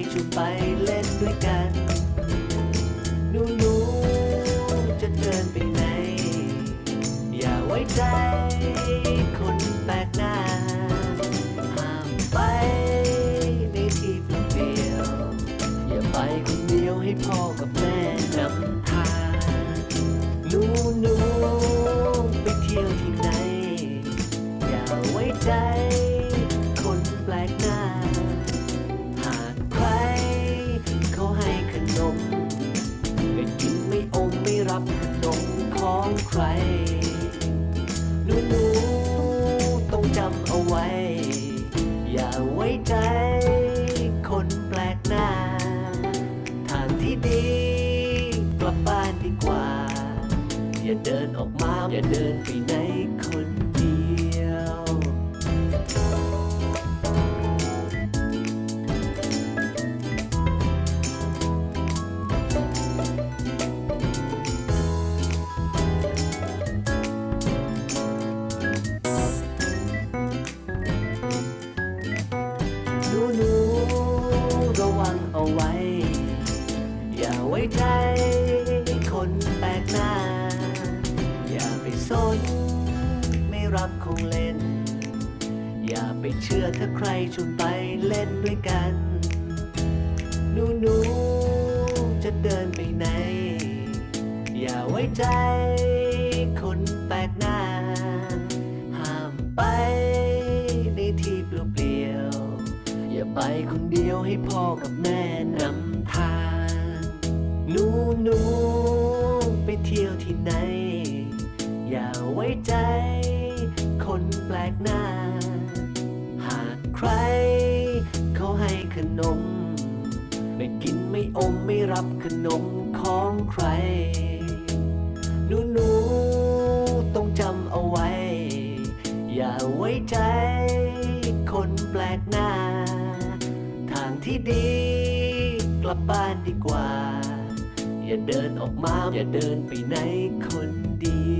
ชื่อถ้าใครชวนไปเล่นด้วยกัน ไว้ใจ คนแปลกหน้า ทางที่ดีกลับบ้านดีกว่า อย่าเดินออกมา อย่าเดินไปไหน เล่นด้วยกัน หนูหนูจะเดินไปไหน อย่าไว้ใจ คนแปลกหน้า ห้ามไปในที่เปลี่ยวๆอย่าไปคนเดียวให้พ่อกับแม่นำทาง หนูหนูไปเที่ยวที่ไหน อย่าไว้ใจ คนแปลกหน้า หากใคร นม ไม่กินไม่อมไม่รับขนมของใคร หนูหนูต้องจำเอาไว้ อย่าไว้ใจ คนแปลกหน้า ทางที่ดีกลับบ้านดีกว่า อย่าเดินออกมา อย่าเดินไปไหนคนเดี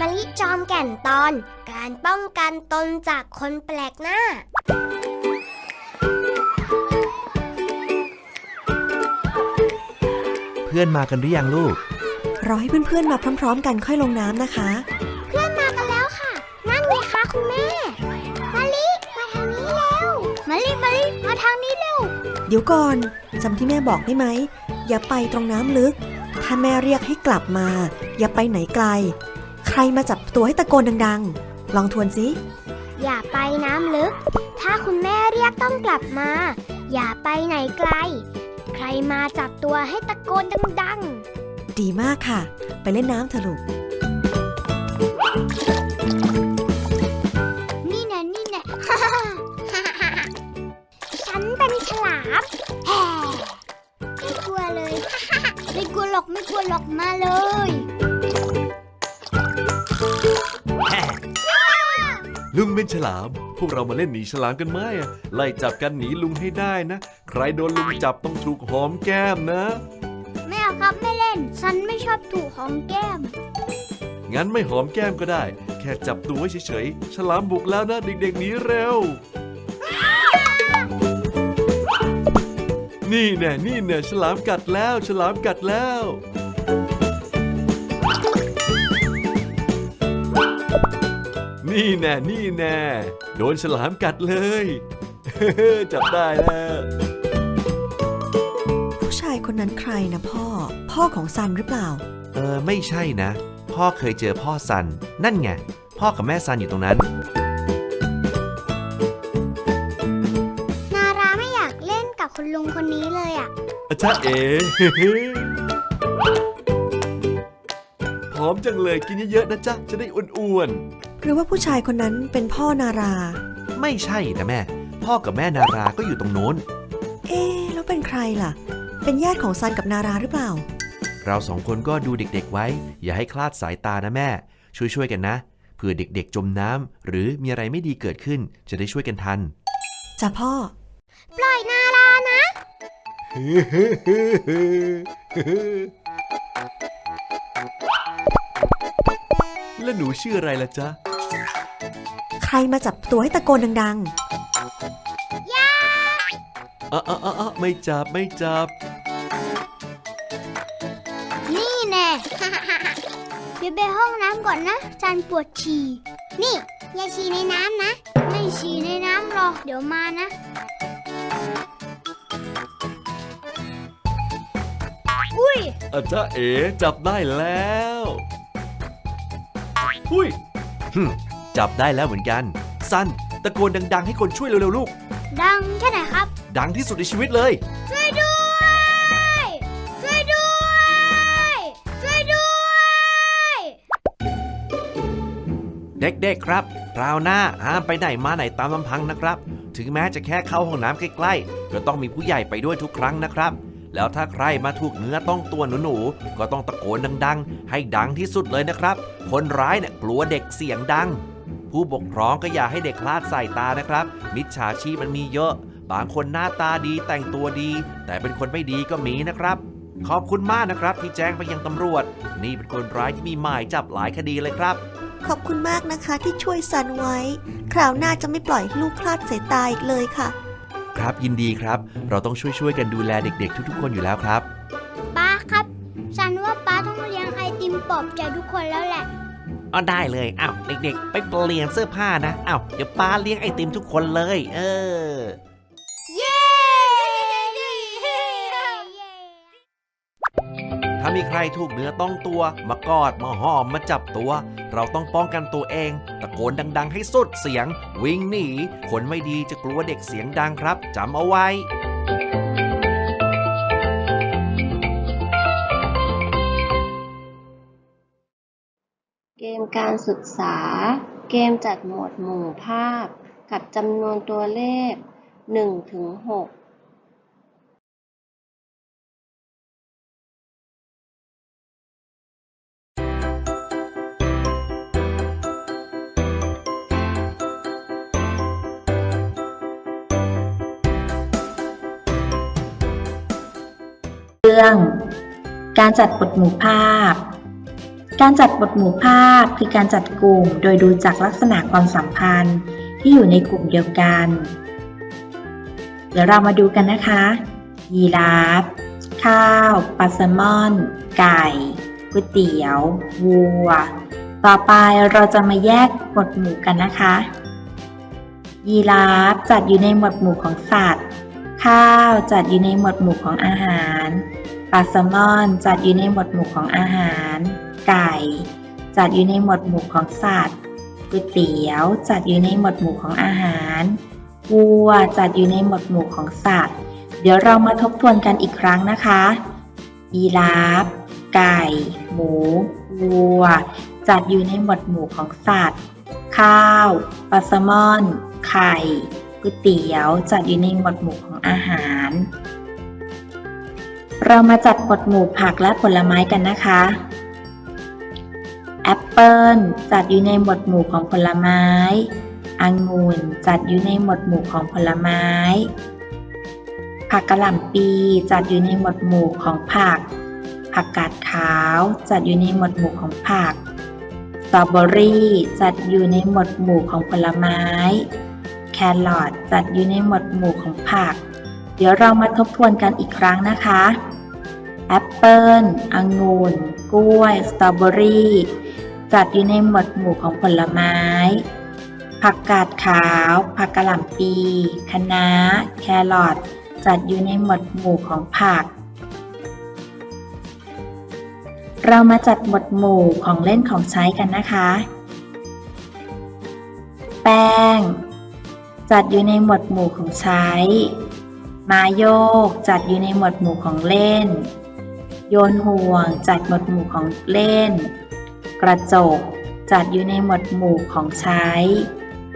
มะลิจอมแก่นตอน การป้องกันตนจากคนแปลกหน้า เพื่อนมากันหรือยังลูก รอให้เพื่อนๆมาพร้อม ๆ กันค่อยลงน้ำนะคะ เพื่อนมากันแล้วค่ะ นั่นไงคะคุณแม่มะลิมาทางนี้เร็วมะลิมะลิมาทางนี้เร็ว เดี๋ยวก่อนจำที่แม่บอกได้ไหม อย่าไปตรงน้ำลึก ถ้าแม่เรียกให้กลับมา อย่าไปไหนไกลใค รมาจับตัวให้ตะโกนดังๆ ลองทวนสิอย่าไปน้ำลึก ถ้าคุณแม่เรียกต้องกลับมา อย่าไปไหนไกล ใครมาจับตัวให้ตะโกนดังดีมากค่ะ ไปเล่นน้ำเถอะลูกๆนี่แน่นี่แน่ฉันเป็นฉลามแฮ่ไม่กลัวเลย ไม่กลัวหรอกไม่กลัวหรอกมาเลย ลุงเป็นฉลาม พวกเรามาเล่นหนีฉลามกันไหมอะไล่จับกันหนีลุงให้ได้นะ ใครโดนลุงจับต้องถูกหอมแก้มนะ ไม่เอาครับไม่เล่น ฉันไม่ชอบถูกหอมแก้ม งั้นไม่หอมแก้มก็ได้ แค่จับตัวไว้เฉยๆ ฉลามบุกแล้วนะเด็กๆหนีเร็ว นี่แน่นี่แน่ฉลามกัดแล้ว ฉลามกัดแล้ว นี่แน่นี่แน่โดนฉลามกัดเลย จับได้แล้วชายคนนั้นใครนะพ่อ พ่อของซันหรือเปล่า เออไม่ใช่นะ พ่อเคยเจอพ่อซัน นั่นไง พ่อกับแม่ซันอยู่ตรงนั้น นาราไม่อยากเล่นกับคุณลุงคนนี้เลยอะ อาจารย์เอ๋ พร้อมจังเลยกินเยอะๆนะจ๊ะ จะได้อ้วน หรือว่าผู้ชายคนนั้นเป็นพ่อนารา ไม่ใช่นะแม่ พ่อกับแม่นาราก็อยู่ตรงโน้น เอ๊ะแล้วเป็นใครล่ะ เป็นญาติของซันกับนาราหรือเปล่า เราสองคนก็ดูเด็กๆไว้ อย่าให้คลาดสายตานะแม่ ช่วยๆกันนะเผื่อเด็กๆจมน้ำหรือมีอะไรไม่ดีเกิดขึ้น จะได้ช่วยกันทันจ้ะพ่อ ปล่อยนารานะๆแล้วหนูชื่ออะไรล่ะจ๊ะใค รมาจับตัวให้ตะโกนดังอะอะอะอะไม่จับไม่จับ นี่แน่ เดี๋ยวไปห้องน้ำก่อนนะจันปวดฉี่ นี่ อย่าฉี่ในน้ำนะ ไม่ฉี่ในน้ำหรอก เดี๋ยวมานะ อุ้ย อาจารย์เอ๋จับได้แล้วหุ้ยหึม จับได้แล้วเหมือนกันซันตะโกนดัง ๆ ให้คนช่วยเร็วๆลูก ดังแค่ไหนครับ ดังที่สุดในชีวิตเลย ช่วยด้วย ช่วยด้วย ช่วยด้วย เด็กๆครับคราวหน้าห้ามไปไหนมาไหนตามลำพังนะครับ ถึงแม้จะแค่เข้าห้องน้ำใกล้ๆ ก็ต้องมีผู้ใหญ่ไปด้วยทุกครั้งนะครับ แล้วถ้าใครมาถูกเนื้อต้องตัวหนูๆ ก็ต้องตะโกนดัง ๆ ให้ดังที่สุดเลยนะครับ คนร้ายเนี่ยกลัวเด็กเสียงดัง ผู้ปกครองก็อย่าให้เด็กคลาดสายตานะครับ มิจฉาชีพมันมีเยอะ บางคนหน้าตาดีแต่งตัวดี แต่เป็นคนไม่ดีก็มีนะครับขอบคุณมากนะครับที่แจ้งไปยังตำรวจ นี่เป็นคนร้ายที่มีหมายจับหลายคดีเลยครับๆขอบคุณมากนะคะที่ช่วยซันไว้ คราวหน้าจะไม่ปล่อยให้ลูกคลาดสายตาอีกเลยค่ะ ครับยินดีครับ เราต้องช่วยๆกันดูแลเด็กๆ ทุกๆ คนอยู่แล้วครับ ป้าครับฉันว่าป้าต้องเลี้ยงไอติมปลอบใจทุกคนแล้วแหละ อ๋อได้เลยอ้าวเด็กๆ ไปเปลี่ยนเสื้อผ้านะอ้าวเดี๋ยวป้าเลี้ยงไอติมทุกคนเลย เออ เย้ถ้ามีใครถูกเนื้อต้องตัว มากอดมาหอมมาจับตัว เราต้องป้องกันตัวเอง ตะโกนดัง ๆ ให้สุดเสียง วิ่งหนีคนไม่ดีจะกลัวเด็กเสียงดังครับจำเอาไว้ มการศึกษา เกมจัดหมวดหมู่ภาพ กับจำนวนตัวเลข 1 ถึง 6เรื่องการจัดบทหมู่ภาพ การจัดบทหมู่ภาพคือการจัดกลุ่มโดยดูจากลักษณะความสัมพันธ์ที่อยู่ในกลุ่มเดียวกัน เดี๋ยวเรามาดูกันนะคะ ยีราฟ ข้าวปลาแซลมอน ไก่ก๋วยเตี๋ยว วัว ต่อไปเราจะมาแยกหมวดหมู่กันนะคะ ยีราฟจัดอยู่ในหมวดหมู่ของสัตว์ ข้าวจัดอยู่ในหมวดหมู่ของอาหารปลาแซลมอนจัดอยู่ในหมวดหมู่ของอาหาร ไก่ จัดอยู่ในหมวดหมู่ของสัตว์ก๋วยเตี๋ยวจัดอยู่ในหมวดหมู่ของอาหารวัวจัดอยู่ในหมวดหมู่ของสัตว์ เดี๋ยวเรามาทบทวนกันอีกครั้งนะคะยีราฟไก่ หมูวัว จัดอยู่ในหมวดหมู่ของสัตว์ ข้าวปลาแซลมอน ไข่ก๋วยเตี๋ยว จัดอยู่ในหมวดหมู่ของอาหาร เรามาจัดหมวดหมู่ผักและผลไม้กันนะคะ แอปเปิลจัดอยู่ในหมวดหมู่ของผลไม้องุ่นจัดอยู่ในหมวดหมู่ของผลไม้ ผักกะหล่ำปีจัดอยู่ในหมวดหมู่ของผัก ผักกาดขาวจัดอยู่ในหมวดหมู่ของผัก สตรอเบอรี่จัดอยู่ในหมวดหมู่ของผลไม้ แครอทจัดอยู่ในหมวดหมู่ของผัก เดี๋ยวเรามาทบทวนกันอีกครั้งนะคะ แอปเปิลองุ่น กล้วย สตรอเบอรี่ จัดอยู่ในหมวดหมู่ของผลไม้ ผักกาดขาว ผักกะหล่ำปี คะน้า แครอท จัดอยู่ในหมวดหมู่ของผัก เรามาจัดหมวดหมู่ของเล่นของใช้กันนะคะ แป้ง จัดอยู่ในหมวดหมู่ของใช้ มาโยก จัดอยู่ในหมวดหมู่ของเล่น โยนห่วง จัดหมวดหมู่ของเล่น กระจก จัดอยู่ในหมวดหมู่ของใช้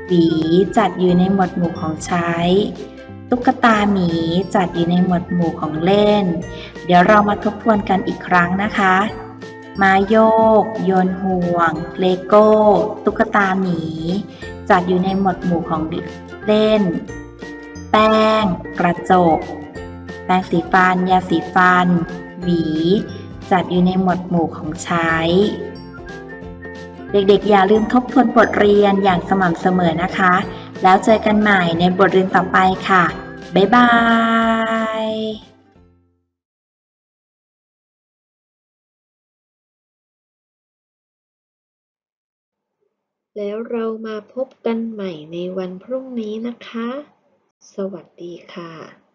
หวีจัดอยู่ในหมวดหมู่ของใช้ ตุ๊กตาหมีจัดอยู่ในหมวดหมู่ของเล่น เดี๋ยวเรามาทบทวนกันอีกครั้งนะคะมาโยก โยนห่วง เลโก้ ตุ๊กตาหมี จัดอยู่ในหมวดหมู่ของเล่น แป้ง กระจก แปรงสีฟัน ยาสีฟัน หวี จัดอยู่ในหมวดหมู่ของใช้ เด็กๆ อย่าลืมทบทวนบทเรียนอย่างสม่ำเสมอนะคะ แล้วเจอกันใหม่ในบทเรียนต่อไปค่ะ บ๊ายบายแล้วเรามาพบกันใหม่ในวันพรุ่งนี้นะคะ สวัสดีค่ะ